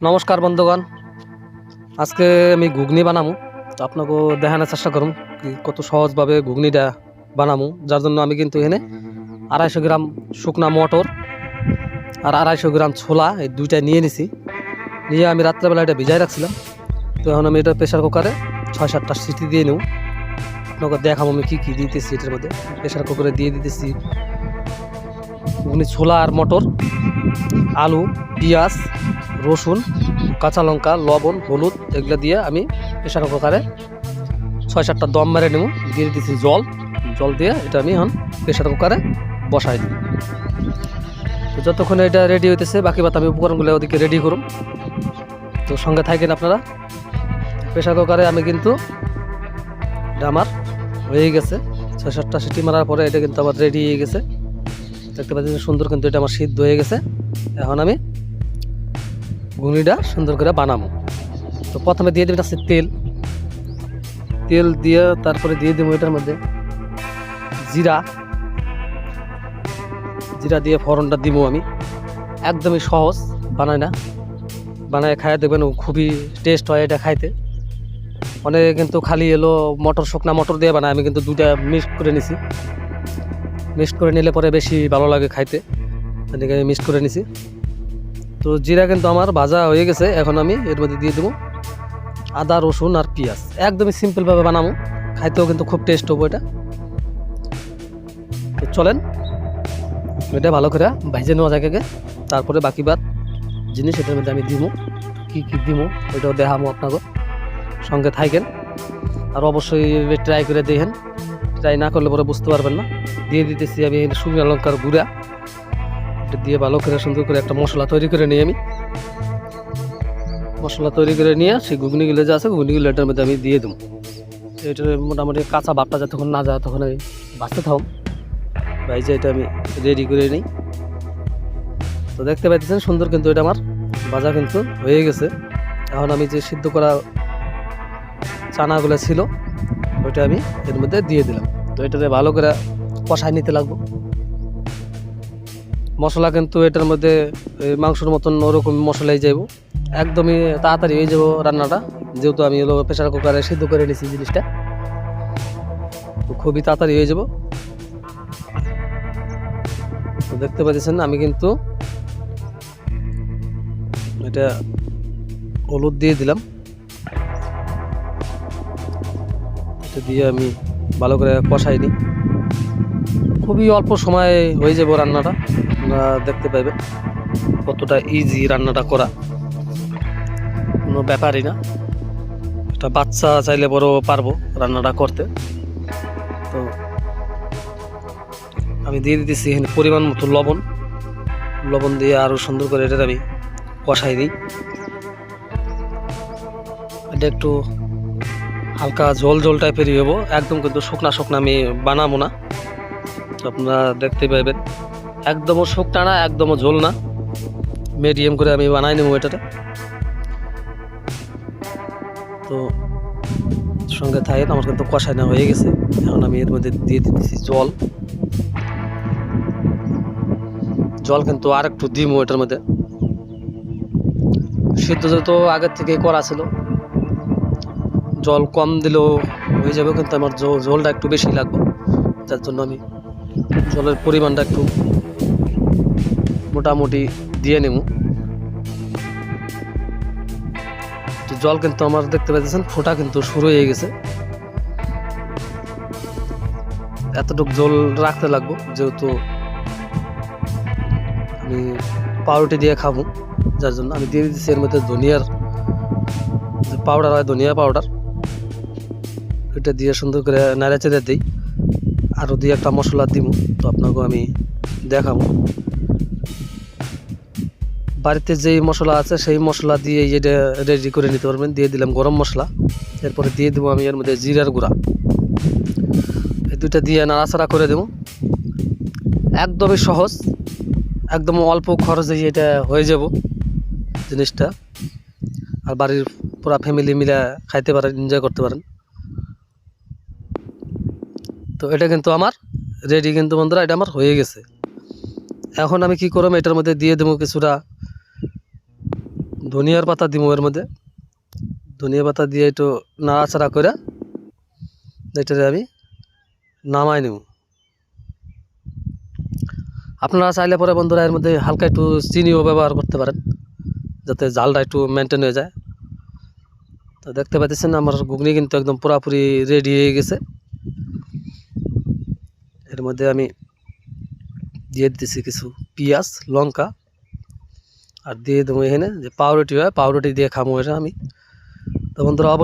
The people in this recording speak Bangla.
নমস্কার বন্ধুগণ। আজকে আমি ঘুগনি বানামু। তো আপনাকে দেখানোর চেষ্টা করুন কত সহজভাবে ঘুগনিটা বানামু। যার জন্য আমি কিন্তু এখানে আড়াইশো গ্রাম শুকনা মটর আর আড়াইশো গ্রাম ছোলা এই দুইটা নিয়ে নিছি। নিয়ে আমি রাত্রেবেলা এটা ভিজাই রাখছিলাম। তো এখন আমি এটা প্রেশার কুকারে ছয় সাতটা সিটি দিয়ে নেব। আপনাকে দেখাবো আমি কী কী দিতেছি এটার মধ্যে। প্রেশার কুকারে দিয়ে দিতেছি ঘুগনি ছোলা আর মটর, আলু, পেঁয়াজ রসুন, কাঁচা লঙ্কা, লবণ, হলুদ, এগুলো দিয়ে আমি প্রেশার কুকারে ছয় সাতটা দম মেরে নেব। দিয়ে দিচ্ছি জল। জল দিয়ে এটা আমি এখন প্রেশার কুকারে বসাই। দিই তো যতক্ষণ এটা রেডি হইতেছে, বাকি বাত আমি উপকরণগুলো ওদিকে রেডি করুন তো সঙ্গে থাকেন আপনারা। প্রেশার কুকারে আমি কিন্তু এটা আমার হয়ে গেছে। ছয় সাতটা সিটি মারার পরে এটা কিন্তু আমার রেডি হয়ে গেছে। দেখতে পাচ্ছি সুন্দর কিন্তু এটা আমার সিদ্ধ হয়ে গেছে। এখন আমি ঘুগনিটা সুন্দর করে বানাবো। তো প্রথমে দিয়ে দেবেন আছে তেল। তেল দিয়ে তারপরে দিয়ে দেবো এটার মধ্যে জিরা। জিরা দিয়ে ফোড়নটা দিব আমি। একদমই সহজ, বানায় না। বানায় খাইয়ে দেখবেন খুবই টেস্ট হয় এটা খাইতে। অনেকে কিন্তু খালি এলো মটর শুকনা মটর দিয়ে বানায়, আমি কিন্তু দুটা মিক্স করে নিছি। মিক্স করে নিলে পরে বেশি ভালো লাগে খাইতে। আমি মিক্স করে নিছি। তো জিরা কিন্তু আমার ভাজা হয়ে গেছে, এখন আমি এর মধ্যে দিয়ে দেবো আদা, রসুন আর পেঁয়াজ। একদমই সিম্পলভাবে বানাবো, খাইতেও কিন্তু খুব টেস্ট হব এটা। তো চলেন, এটা ভালো করে ভাইজে নেওয়া যায় আগে, তারপরে বাকি বাদ জিনিস এটার মধ্যে আমি দিব। কী কী দিব, ওইটাও দেখাবো আপনাকে। সঙ্গে থাকেন, আর অবশ্যই ট্রাই করে দেখেন। ট্রাই না করলে পরে বুঝতে পারবেন না। দিয়ে দিতেছি আমি শুকনো লঙ্কার গুঁড়া। এটা দিয়ে ভালো করে সুন্দর করে একটা মশলা তৈরি করে নিই আমি। মশলা তৈরি করে নিয়ে সেই ঘুগনিগুলো যে আছে, ঘুগনিগুলো এটার মধ্যে আমি দিয়ে দেবো। এটার মোটামুটি কাঁচা ভাবটা যতক্ষণ না যায়, তখন আমি বাঁচতে থাম ভাইজে এটা আমি রেডি করে নিই। তো দেখতে পাইতেছেন, সুন্দর কিন্তু এটা আমার। ভাজা কিন্তু হয়ে গেছে। এখন আমি যে সিদ্ধ করা চানাগুলো ছিল, ওইটা আমি এর মধ্যে দিয়ে দিলাম। তো এটাতে ভালো করে কষায় নিতে লাগবো। মশলা কিন্তু এটার মধ্যে মাংসর মতন ওরকম মশলাই যাইব। একদমই তাড়াতাড়ি হয়ে যাব রান্নাটা, যেহেতু আমি হলো প্রেশার কুকারে সিদ্ধ করে নিয়েছি জিনিসটা। খুবই তাড়াতাড়ি হয়ে যাব দেখতে পাচ্ছেন, আমি কিন্তু এটা হলুদ দিয়ে দিলাম। এটা দিয়ে আমি ভালো করে কষাই নিই। খুবই অল্প সময়ে হয়ে যাব রান্নাটা। আপনারা দেখতে পাইবেন কতটা ইজি রান্নাটা করা। কোনো ব্যাপারই না। একটা বাচ্চা চাইলে বড় পারব রান্নাটা করতে। তো আমি দিয়ে দিতেছি এখানে পরিমাণ মতো লবণ। লবণ দিয়ে আরও সুন্দর করে এটা আমি কষাই দিই। এটা একটু হালকা জল জল টাইপেরই হব। একদম কিন্তু শুকনা শুকনা আমি বানাবো না। আপনারা দেখতে পাইবেন। একদমও শুকনা না একদমও ঝোল না। মিডিয়াম করে আমি বানাই নেব এটাতে। তো সঙ্গে থাকেন আমার কিন্তু কষাই না হয়ে গেছে। এখন আমি এর মধ্যে দিয়ে দিতেছি জল। জল কিন্তু আর একটু দিমো এটার মধ্যে। সিদ্ধ তো আগের থেকে করা ছিল, জল কম দিলেও হয়ে যাবে, কিন্তু আমার জলটা একটু বেশি লাগবে। যার জন্য আমি জলের পরিমাণটা একটু মোটামুটি দিয়ে নেব জল কিন্তু আমার দেখতে পাচ্ছেন ফোটা কিন্তু শুরু হয়ে গেছে। এতটুকু জল রাখতে লাগবো, যেহেতু আমি পাউরুটি দিয়ে খাব, যার জন্য আমি দিয়ে দিচ্ছি এর মধ্যে ধনিয়ার পাউডার হয়, ধনিয়া পাউডার এটা দিয়ে সুন্দর করে নাড়া চেড়ে দিই। আরও দুই একটা মশলা দিব তো আপনাকেও আমি দেখাবো বাড়িতে যেই মশলা আছে, সেই মশলা দিয়ে এটা রেডি করে নিতে পারবেন, দিয়ে দিলাম গরম মশলা। এরপরে দিয়ে দেবো আমি এর মধ্যে জিরার গুঁড়া। এই দুইটা দিয়ে নাড়াচাড়া করে দেবো। একদমই সহজ, একদম অল্প খরচে এটা হয়ে যাব জিনিসটা। আর বাড়ির পুরা ফ্যামিলি মিলে খাইতে পারেন এনজয় করতে পারেন। তো এটা কিন্তু আমার রেডি কিন্তু বন্ধুরা, এটা আমার হয়ে গেছে। এখন আমি কি করব, এটার মধ্যে দিয়ে দেবো কিছুটা ধনিয়ার পাতা দিব এর মধ্যে। ধনিয়া পাতা দিয়ে একটু নাড়াচাড়া করে এটারে আমি নামাই নেব। আপনারা চাইলে পরে বন্ধুরা এর মধ্যে হালকা একটু চিনিও ব্যবহার করতে পারেন, যাতে জালটা একটু মেনটেন হয়ে যায়। তো দেখতে পাচ্ছেন, আমার ঘুগনি কিন্তু একদম পুরাপুরি রেডি হয়ে গেছে। এর মধ্যে আমি দিয়ে দিতেছি কিছু পেঁয়াজ, লঙ্কা আর দিয়ে দেবো এখানে যে পাউরুটি হয়, পাউরুটি দিয়ে খামো এটা আমি। তো বন্ধুরা, অবশ্যই